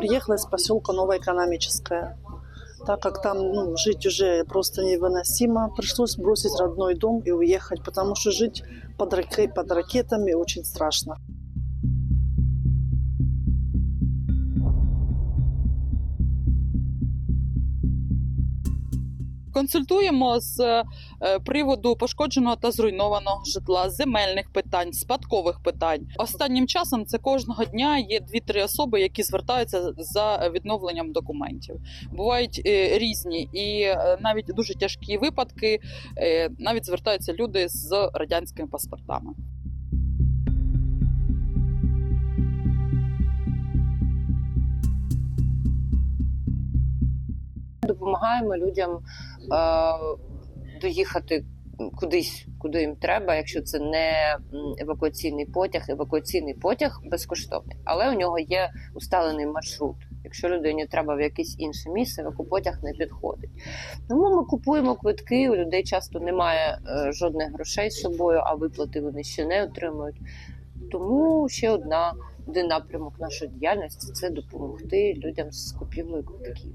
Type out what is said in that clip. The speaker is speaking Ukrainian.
приехала из поселка Новоэкономическое. Так как там ну, жить уже просто невыносимо, пришлось бросить родной дом и уехать, потому что жить под, раке- под ракетами очень страшно. Консультуємо з е, приводу пошкодженого та зруйнованого житла, земельних питань, спадкових питань. Останнім часом це кожного дня є дві-три особи, які звертаються за відновленням документів. Бувають е, різні і е, навіть дуже тяжкі випадки. Навіть звертаються люди з радянськими паспортами. Допомагаємо людям е, доїхати кудись, куди їм треба, якщо це не евакуаційний потяг, евакуаційний потяг безкоштовний, але у нього є усталений маршрут. Якщо людині треба в якесь інше місце, евакупотяг не підходить. Тому ми купуємо квитки. У людей часто немає е, жодних грошей з собою, а виплати вони ще не отримують. Тому ще одна один напрямок нашої діяльності це допомогти людям з купівлею квитків.